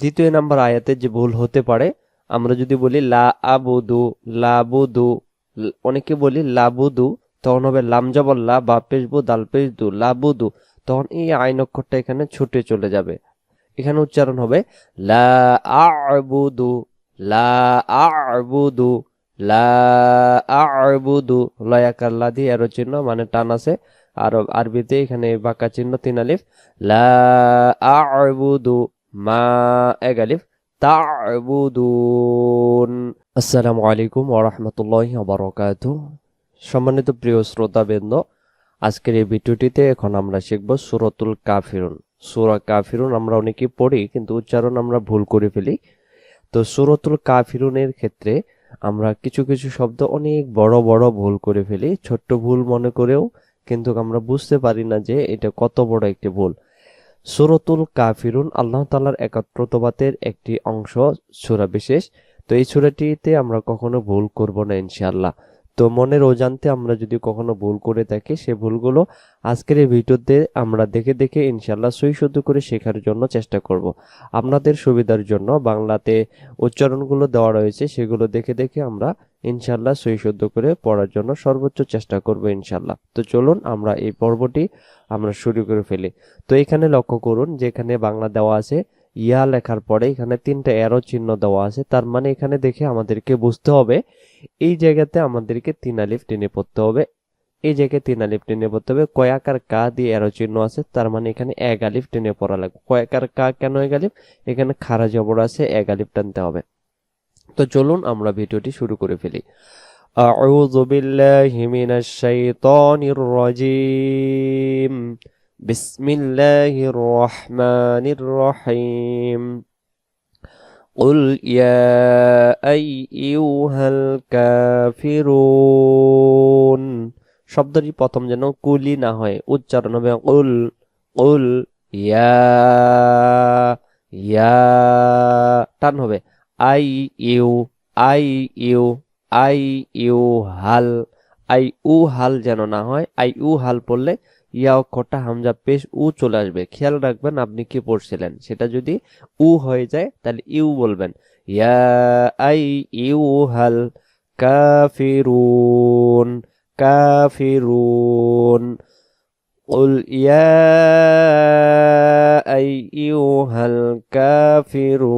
দ্বিতীয় নাম্বার আয়াতে যে ভুল হতে পারে, আমরা যদি বলি লা আবুদু, লাবুদু, অনেকে বলি লাবুদু, তখন হবে লাম জবর লা, বা পেশবু, দাল পেশদু লাবুদু, তখন এই আইন অক্ষরটা এখানে ছুটে চলে যাবে। এখানে উচ্চারণ হবে লা আবুদু লা আবুদু লা আবুদু লয়াকার লা দিয়ে আরও চিহ্ন মানে টান আছে। আর আরবিতে এখানে বাঁকা চিহ্ন, তিন আলিফ, লা আবুদু মা এক আলিফ তা'বুদুন। আসসালামু আলাইকুম ওয়া রাহমাতুল্লাহি ওয়া বারাকাতুহু সম্মানিত প্রিয় শ্রোতাবৃন্দ, আজকের এই ভিডিওটিতে এখন আমরা শিখব সূরাতুল কাফিরুন। সূরা কাফিরুন আমরা অনেকেই পড়ি, কিন্তু উচ্চারণ আমরা ভুল করে ফেলি। তো সূরাতুল কাফিরুনের ক্ষেত্রে আমরা কিছু কিছু শব্দ অনেক বড় বড় ভুল করে ফেলি, ছোট্ট ভুল মনে করেও, কিন্তু আমরা বুঝতে পারি না যে এটা কত বড় একটি ভুল। সুরতুল কাফিরুন আল্লাহ তাল্লার একাত্রতবাদের একটি অংশ সুরা বিশেষ। তো এই সুরাটিতে আমরা কখনো ভুল করব না ইনশাল্লাহ তো মনের অজান্তে আমরা যদি কখনো ভুল করে থাকি, সে ভুলগুলো আজকের এই ভিডিওতে আমরা দেখে দেখে ইনশাল্লাহ সই শুদ্ধ করে শেখার জন্য চেষ্টা করব। আপনাদের সুবিধার জন্য বাংলাতে উচ্চারণগুলো দেওয়া রয়েছে, সেগুলো দেখে দেখে আমরা ইনশাআল্লাহ সই শুদ্ধ করে পড়ার জন্য সর্বোচ্চ চেষ্টা করব ইনশাল্লাহ তো চলুন আমরা এই পর্বটি আমরা শুরু করে ফেলি। তো এখানে লক্ষ্য করুন যে এখানে বাংলা দেওয়া আছে, ইয়া লেখার পরে এখানে তিনটা এরো চিহ্ন দেওয়া আছে। তার মানে এখানে দেখে আমাদেরকে বুঝতে হবে, এই জায়গাতে আমাদেরকে তিন আলিফ টেনে পড়তে হবে। এই জায়গায় তিন আলিফ টেনে পড়তে হবে। কয়াকার কা দিয়ে এরো চিহ্ন আছে, তার মানে এখানে এক আলিফ টেনে পড়া লাগবে। কয়াকার কা কেন এক আলিফ? এখানে খারা জবর আছে, এক আলিফ টানতে হবে। তো চলুন আমরা ভিডিওটি শুরু করে ফেলি أعوذ بالله من الشيطان الرجيم بسم الله الرحمن الرحيم قل يا أيها الكافرون শব্দটি প্রথম যেন কুলি না হয় উচ্চারণ হবে উল উল ইয়া ইয়া টান হবে I U I U I U হাল আই উ হাল যেন না হয় আই উ হাল পড়লে ইয়া অক্ষরটা হামজা পেশ উ চলে আসবে খেয়াল রাখবেন আপনি কি পড়ছিলেন সেটা যদি উ হয়ে যায় তাহলে ইউ বলবেন ইয়া আই ইউ হাল কাফিরুন কাফিরুন قل يا أيها الكافرون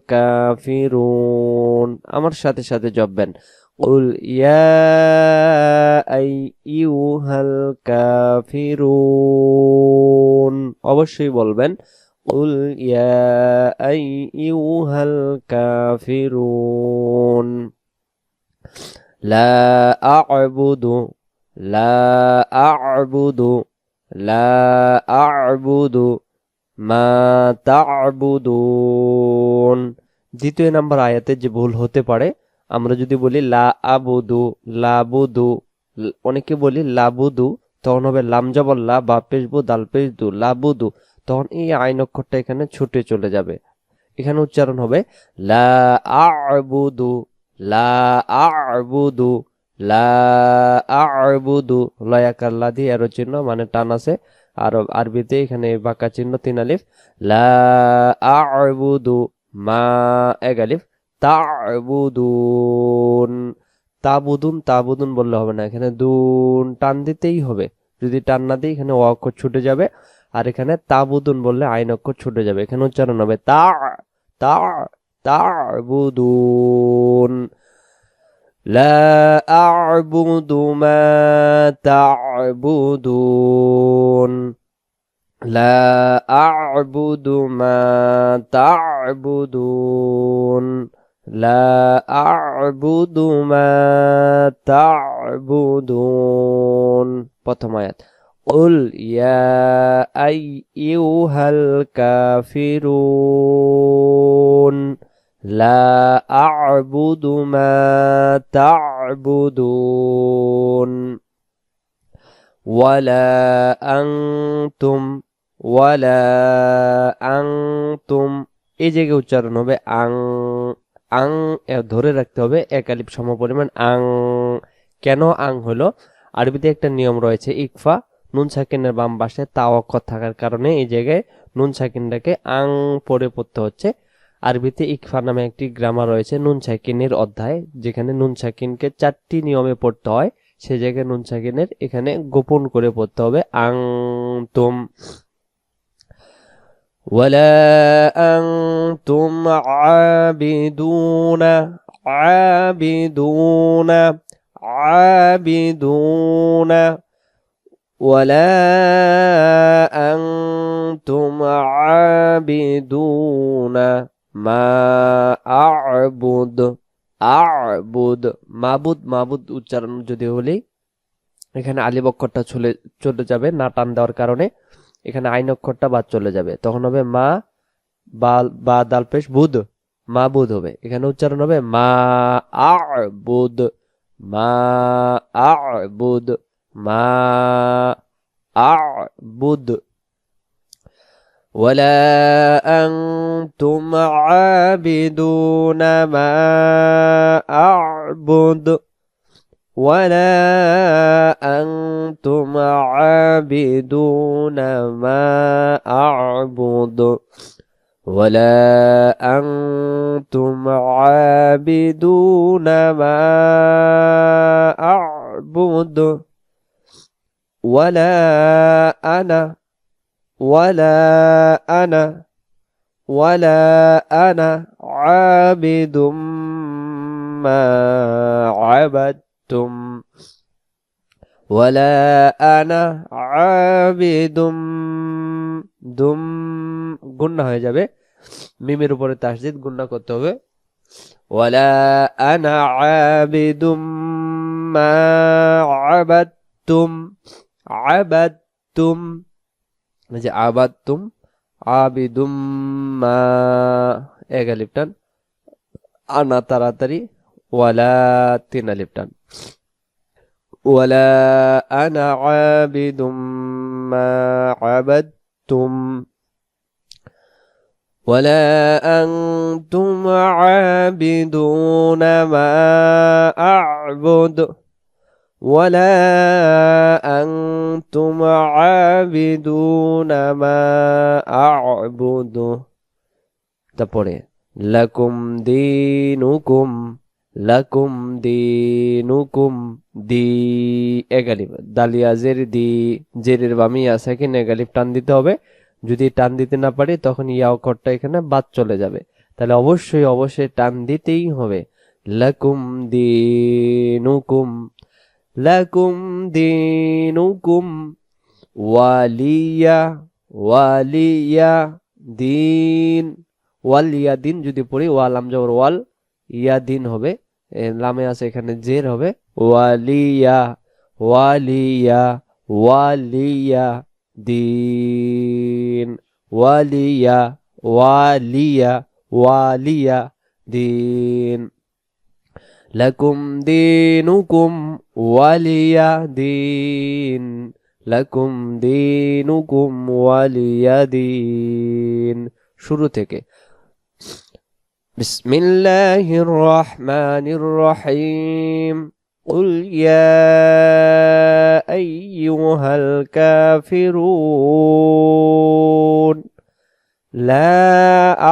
أيها الكافرون আমার সাথে সাথে জপবেন قل يا أيها الكافرون অবশ্যই বলবেন قل يا أيها الكافرون لا أعبد لا أعبد لا أعبد মা দ্বিতীয় নাম্বার আয়াতে যে ভুল হতে পারে, আমরা যদি বলি লা আবুদু, লাবুদু, অনেকে বলি লাবুদু, তখন হবে লাম জবর লা বা পেশবু, দাল পেশদু লাবুদু, তখন এই আইন অক্ষরটা এখানে ছুটে চলে যাবে। এখানে উচ্চারণ হবে লা আবুদু লা আবুদু লা আবুদু, লয়াকার লা দিয়ে আরও চিহ্ন মানে টান আছে। আর আরবিতে এখানে বাঁকা চিহ্ন তিন আলিফ। লা আবুদু মা এক আলিফ। তা'বুদুন। তাবুদুন তাবুদুন বললে হবে না। এখানে দুন, টান দিতেই হবে। যদি টান না দিই, এখানে অক্ষর ছুটে যাবে। আর এখানে তাবুদুন বললে আইন অক্ষর ছুটে যাবে। এখানে উচ্চারণ হবে তা তা, তা'বুদুন। لا أعبد ما تعبدون لا أعبد ما تعبدون لا أعبد ما تعبدون প্রথম আয়াত قل يا أيها الكافرون لا أعبد ما تعبدون ولا أنتم ولا أنتم এই জায়গায় উচ্চারণ হবে আং আং এ ধরে রাখতে হবে এক আলিফ সম পরিমাণ আং কেন আং হলো আরবিতে একটা নিয়ম রয়েছে ইকফা নুন সাকিনের বাম পাশে তা অক্ষর থাকার কারণে এই জায়গায় নুন সাকিনটাকে আং পড়ে পড়তে হচ্ছে আরবিতে ইকফা নামে একটি গ্রামার রয়েছে নুন সাকিনের অধ্যায় যেখানে নুন সাকিনকে চারটি নিয়মে পড়তে হয় সে জায়গায় নুন সাকিনের এখানে গোপন করে পড়তে হবে আং তুম ولا أنتم عابدون عابدون عابدون ولا أنتم عابدون মা আবুদ আবুদ, মাবুদ মাবুদ উচ্চারণ যদি বলি, এখানে আলিব অক্ষরটা চলে চলে যাবে না টান দেওয়ার কারণে। এখানে আইন অক্ষরটা বাদ চলে যাবে। তখন হবে মা বা দাল পেশ বুধ মা বুধ হবে। এখানে উচ্চারণ হবে মা আবুদ মা আবুদ মা আবুদ। ولا أنتم عابدون ما أعبد ولا أنتم عابدون ما أعبد ولا أنتم عابدون ما أعبد ولا أنا ولا أنا ولا أنا عابد ما عبدتم ولا أنا عابد দুম গুন্না হয়ে যাবে মিমের উপরে তাসদিদ গুন্না করতে হবে ওয়ালা আনা আবিদুম মা আবাদতুম আবাদতুম এই যে আবাদতুম আবিদুম মা এক আলিফ টান আনা তাড়াতাড়ি ওয়ালা তিন আলিফ টান ওয়ালা আনা আবিদুম মা আবাদতুম ولا أنتم عابدون ما أعبد ولا أنتم عابدون ما أعبد তারপরে লাকুম দিনুকুম লাকুম দিনুকুম দি এগালিফ দালিয়া জের দি জেরের বামি আছে কিনা এগালিফ টান দিতে হবে যদি টান দিতে না পারি তখন ইয়া অক্ষরটা এখানে বাদ চলে যাবে তাহলে অবশ্যই অবশ্যই টান দিতেই হবে লাকুম দিনুকুম লাকুম দিনুকুম ওয়ালিয়া ওয়ালিয়া দিন। ওয়ালিয়া দিন যদি পড়ি ওয়ালাম জবর ওয়াল, ইয়া দিন হবে। লামে আছে এখানে জের হবে। ওয়ালিয়া ওয়ালিয়া ওয়ালিয়া দিন। ওয়ালিয়া ওয়ালিয়া ওয়ালিয়া দিন। লাকুম দিনুকুম ওয়ালিয়া দিন লাকুম দিনুকুম ওয়ালিয়া দিন শুরু থেকে بسم الله الرحمن الرحيم قل يا أيها الكافرون لا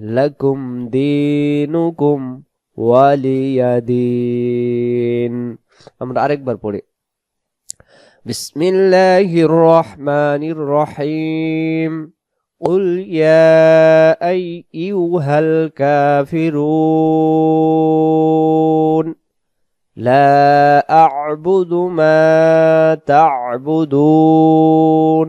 لكم دينكم ولي دين আমরা আরেকবার পড়ি بسم الله الرحمن الرحيم قل يا أيها الكافرون لا أعبد ما تعبدون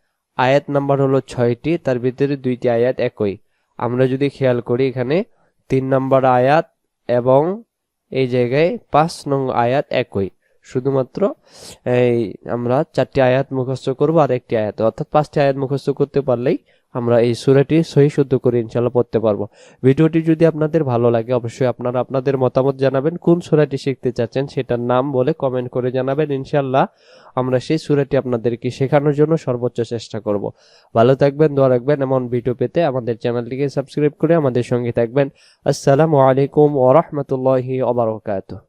আয়াত নাম্বার হলো ছয়টি, তার ভিতরে দুইটি আয়াত একই। আমরা যদি খেয়াল করি এখানে, তিন নম্বর আয়াত এবং এই জায়গায় পাঁচ নং আয়াত একই। শুধুমাত্র এই আমরা চারটি আয়াত মুখস্থ করব আর একটি আয়াত। অর্থাৎ পাঁচটি আয়াত মুখস্থ করতে পারলেই আমরা এই সূরাটি সহি শুদ্ধ করে ইনশাল্লাহ পড়তে পারব। ভিডিওটি যদি আপনাদের ভালো লাগে, অবশ্যই আপনারা আপনাদের মতামত জানাবেন, কোন সূরাটি শিখতে চাচ্ছেন সেটার নাম বলে কমেন্ট করে জানাবেন। ইনশাল্লাহ আমরা সেই সূরাটি আপনাদেরকে শেখানোর জন্য সর্বোচ্চ চেষ্টা করব। ভালো থাকবেন, দোয়া রাখবেন, এমন ভিডিও পেতে আমাদের চ্যানেলটিকে সাবস্ক্রাইব করে আমাদের সঙ্গে থাকবেন। আসসালামু আলাইকুম ওয়া রাহমাতুল্লাহি ওয়া বারাকাতুহু।